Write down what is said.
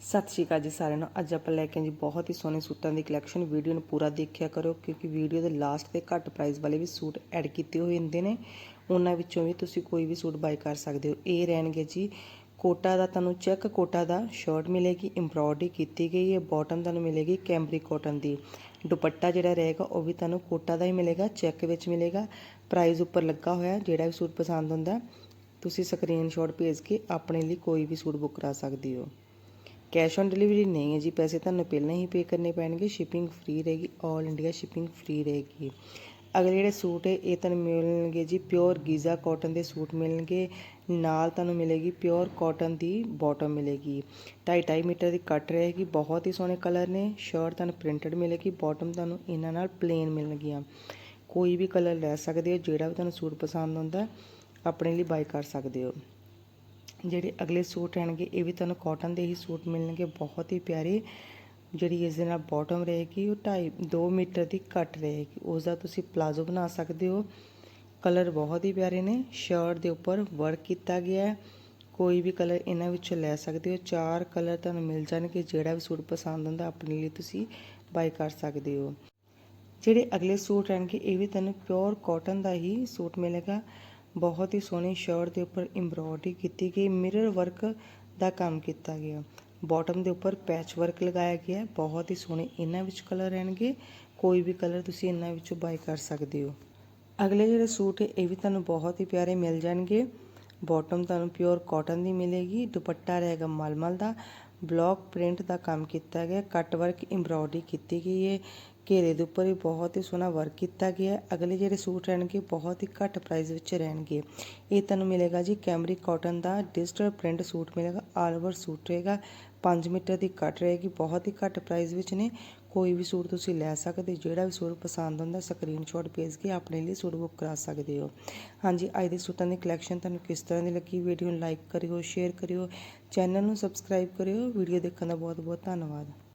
ਸਤਿ ਸ਼੍ਰੀ ਅਕਾਲ ਜੀ ਸਾਰਿਆਂ ਨੂੰ। ਅੱਜ ਆਪਾਂ ਲੈ ਕੇ ਆਏ ਜੀ ਬਹੁਤ ਹੀ ਸੋਹਣੇ ਸੂਟਾਂ ਦੀ ਕਲੈਕਸ਼ਨ ਵੀਡੀਓ ਨੂੰ ਪੂਰਾ ਦੇਖਿਆ ਕਰੋ, ਕਿਉਂਕਿ ਵੀਡੀਓ ਦੇ ਲਾਸਟ ਤੇ ਘੱਟ ਪ੍ਰਾਈਸ ਵਾਲੇ ਵੀ ਸੂਟ ਐਡ ਕੀਤੇ ਹੋਏ ਹੁੰਦੇ ਨੇ। ਉਹਨਾਂ ਵਿੱਚੋਂ ਵੀ ਤੁਸੀਂ ਕੋਈ ਵੀ ਸੂਟ ਬਾਈ ਕਰ ਸਕਦੇ ਹੋ। ਇਹ ਰਹਿਣਗੇ ਜੀ ਕੋਟਾ ਦਾ ਤੁਹਾਨੂੰ ਚੈੱਕ ਕੋਟਾ ਦਾ ਸ਼ਰਟ ਮਿਲੇਗੀ ਐਮਬ੍ਰੋਇਡਰੀ ਕੀਤੀ ਗਈ ਹੈ ਬਾਟਮ ਤੁਹਾਨੂੰ ਮਿਲੇਗੀ ਕੈਂਬਰਿਕ ਕਾਟਨ ਦੀ। ਦੁਪੱਟਾ ਜਿਹੜਾ ਰਹੇਗਾ, ਉਹ ਵੀ ਤੁਹਾਨੂੰ ਕੋਟਾ ਦਾ ਹੀ ਮਿਲੇਗਾ ਚੈੱਕ ਵਿੱਚ ਮਿਲੇਗਾ। ਪ੍ਰਾਈਸ ਉੱਪਰ ਲੱਗਾ ਹੋਇਆ, ਜਿਹੜਾ ਵੀ ਸੂਟ ਪਸੰਦ ਹੁੰਦਾ, ਤੁਸੀਂ ਸਕਰੀਨਸ਼ਾਟ ਭੇਜ ਕੇ ਆਪਣੇ ਲਈ ਕੋਈ ਵੀ ਸੂਟ ਬੁੱਕ ਕਰਾ ਸਕਦੇ ਹੋ। ਕੈਸ਼ ਔਨ ਡਿਲੀਵਰੀ ਨਹੀਂ ਹੈ ਜੀ, ਪੈਸੇ ਤੁਹਾਨੂੰ ਪਹਿਲਾਂ ਹੀ ਪੇ ਕਰਨੇ ਪੈਣਗੇ ਸ਼ਿਪਿੰਗ ਫ੍ਰੀ ਰਹੇਗੀ 올 ਇੰਡੀਆ ਸ਼ਿਪਿੰਗ ਫ੍ਰੀ ਰਹੇਗੀ। ਅਗਲੇ ਜਿਹੜੇ ਸੂਟ ਹੈ, ਇਹ ਤੁਹਾਨੂੰ ਮਿਲਣਗੇ ਜੀ ਪਿਓਰ ਗੀਜ਼ਾ ਕਾਟਨ ਦੇ ਸੂਟ ਮਿਲਣਗੇ, ਨਾਲ ਤੁਹਾਨੂੰ ਮਿਲੇਗੀ ਪਿਓਰ ਕਾਟਨ ਦੀ ਬਾਟਮ ਮਿਲੇਗੀ। 2.5 ਮੀਟਰ ਦੀ ਕੱਟ ਰਹੇਗੀ, ਬਹੁਤ ਹੀ ਸੋਹਣੇ ਕਲਰ ਨੇ ਸ਼ਰਟ ਤੁਹਾਨੂੰ ਪ੍ਰਿੰਟਡ ਮਿਲੇਗੀ ਬਾਟਮ ਤੁਹਾਨੂੰ ਇਹਨਾਂ ਨਾਲ ਪਲੇਨ ਮਿਲਣਗੀਆਂ। ਕੋਈ ਵੀ ਕਲਰ ਲੈ ਸਕਦੇ ਹੋ, ਜਿਹੜਾ ਵੀ ਤੁਹਾਨੂੰ ਸੂਟ ਪਸੰਦ ਆਉਂਦਾ, ਆਪਣੇ ਲਈ ਬਾਈ ਕਰ ਸਕਦੇ ਹੋ। ਜਿਹੜੇ ਅਗਲੇ ਸੂਟ ਰਹਿਣਗੇ, ਇਹ ਵੀ ਤੁਹਾਨੂੰ ਕਾਟਨ ਦੇ ਹੀ ਸੂਟ ਮਿਲਣਗੇ, ਬਹੁਤ ਹੀ ਪਿਆਰੇ। ਜਿਹੜੀ ਇਸ ਦੇ ਨਾਲ ਬਾਟਮ ਰਹੇਗੀ, ਉਹ 2.5 2 ਮੀਟਰ ਦੀ ਕੱਟ ਰਹੇਗੀ। ਉਸ ਦਾ ਤੁਸੀਂ ਪਲਾਜ਼ੋ ਬਣਾ ਸਕਦੇ ਹੋ। ਕਲਰ ਬਹੁਤ ਹੀ ਪਿਆਰੇ ਨੇ। ਸ਼ਰਟ ਦੇ ਉੱਪਰ ਵਰਕ ਕੀਤਾ ਗਿਆ ਹੈ। ਕੋਈ ਵੀ ਕਲਰ ਇਹਨਾਂ ਵਿੱਚੋਂ ਲੈ ਸਕਦੇ ਹੋ। ਚਾਰ ਕਲਰ ਤੁਹਾਨੂੰ ਮਿਲ ਜਾਣਗੇ। ਜਿਹੜਾ ਵੀ ਸੂਟ ਪਸੰਦ ਹੁੰਦਾ, ਆਪਣੇ ਲਈ ਤੁਸੀਂ ਬਾਈ ਕਰ ਸਕਦੇ ਹੋ। ਜਿਹੜੇ ਅਗਲੇ ਸੂਟ ਰਹਿਣਗੇ, ਇਹ ਵੀ ਤੁਹਾਨੂੰ ਪਿਓਰ ਕਾਟਨ ਦਾ ਹੀ ਸੂਟ ਮਿਲੇਗਾ। ਬਹੁਤ ਹੀ ਸੋਹਣੀ ਸ਼ਰਟ ਦੇ ਉੱਪਰ ਐਮਬ੍ਰੋਇਡਰੀ ਕੀਤੀ ਗਈ ਮਿਰਰ ਵਰਕ ਦਾ ਕੰਮ ਕੀਤਾ ਗਿਆ। ਬਾਟਮ ਦੇ ਉੱਪਰ ਪੈਚ ਵਰਕ ਲਗਾਇਆ ਗਿਆ ਬਹੁਤ ਹੀ ਸੋਹਣੇ ਇਹਨਾਂ ਵਿੱਚ ਕਲਰ ਰਹਿਣਗੇ। ਕੋਈ ਵੀ ਕਲਰ ਤੁਸੀਂ ਇਹਨਾਂ ਵਿੱਚੋਂ ਬਾਈ ਕਰ ਸਕਦੇ ਹੋ। ਅਗਲੇ ਜਿਹੜੇ ਸੂਟ ਹੈ, ਇਹ ਵੀ ਤੁਹਾਨੂੰ ਬਹੁਤ ਹੀ ਪਿਆਰੇ ਮਿਲ ਜਾਣਗੇ। ਬਾਟਮ ਤੁਹਾਨੂੰ ਪਿਓਰ ਕਾਟਨ ਦੀ ਮਿਲੇਗੀ। ਦੁਪੱਟਾ ਰਹੇਗਾ ਮਲਮਲ ਦਾ। ਬਲੌਕ ਪ੍ਰਿੰਟ ਦਾ ਕੰਮ ਕੀਤਾ ਗਿਆ। ਕੱਟ ਵਰਕ ਐਮਬ੍ਰੋਇਡਰੀ ਕੀਤੀ ਗਈ ਹੈ। ਘੇਰੇ ਦੇ ਉੱਪਰ ਵੀ ਬਹੁਤ ਹੀ ਸੋਹਣਾ ਵਰਕ ਕੀਤਾ ਗਿਆ ਅਗਲੇ ਜਿਹੜੇ ਸੂਟ ਰਹਿਣਗੇ, ਬਹੁਤ ਹੀ ਘੱਟ ਪ੍ਰਾਈਸ ਵਿੱਚ ਰਹਿਣਗੇ। ਇਹ ਤੁਹਾਨੂੰ ਮਿਲੇਗਾ ਜੀ ਕੈਮਰੀ ਕਾਟਨ ਦਾ ਡਿਜੀਟਲ ਪ੍ਰਿੰਟ ਸੂਟ ਮਿਲੇਗਾ ਆਲ ਓਵਰ ਸੂਟ ਰਹੇਗਾ। 5 ਮੀਟਰ ਦੀ ਕੱਟ ਰਹੇਗੀ, ਬਹੁਤ ਹੀ ਘੱਟ ਪ੍ਰਾਈਸ ਵਿੱਚ ਨੇ। ਕੋਈ ਵੀ ਸੂਟ ਤੁਸੀਂ ਲੈ ਸਕਦੇ, ਜਿਹੜਾ ਵੀ ਸੂਟ ਪਸੰਦ ਹੁੰਦਾ ਸਕਰੀਨਸ਼ਾਟ ਭੇਜ ਕੇ ਆਪਣੇ ਲਈ ਸੂਟ ਬੁੱਕ ਕਰਾ ਸਕਦੇ ਹੋ। ਹਾਂਜੀ, ਅੱਜ ਦੇ ਸੂਟਾਂ ਦੀ ਕਲੈਕਸ਼ਨ ਤੁਹਾਨੂੰ ਕਿਸ ਤਰ੍ਹਾਂ ਦੀ ਲੱਗੀ ਵੀਡੀਓ ਨੂੰ ਲਾਈਕ ਕਰਿਓ ਸ਼ੇਅਰ ਕਰਿਓ ਚੈਨਲ ਨੂੰ ਸਬਸਕ੍ਰਾਈਬ ਕਰਿਓ। ਵੀਡੀਓ ਦੇਖਣ ਦਾ ਬਹੁਤ ਬਹੁਤ ਧੰਨਵਾਦ।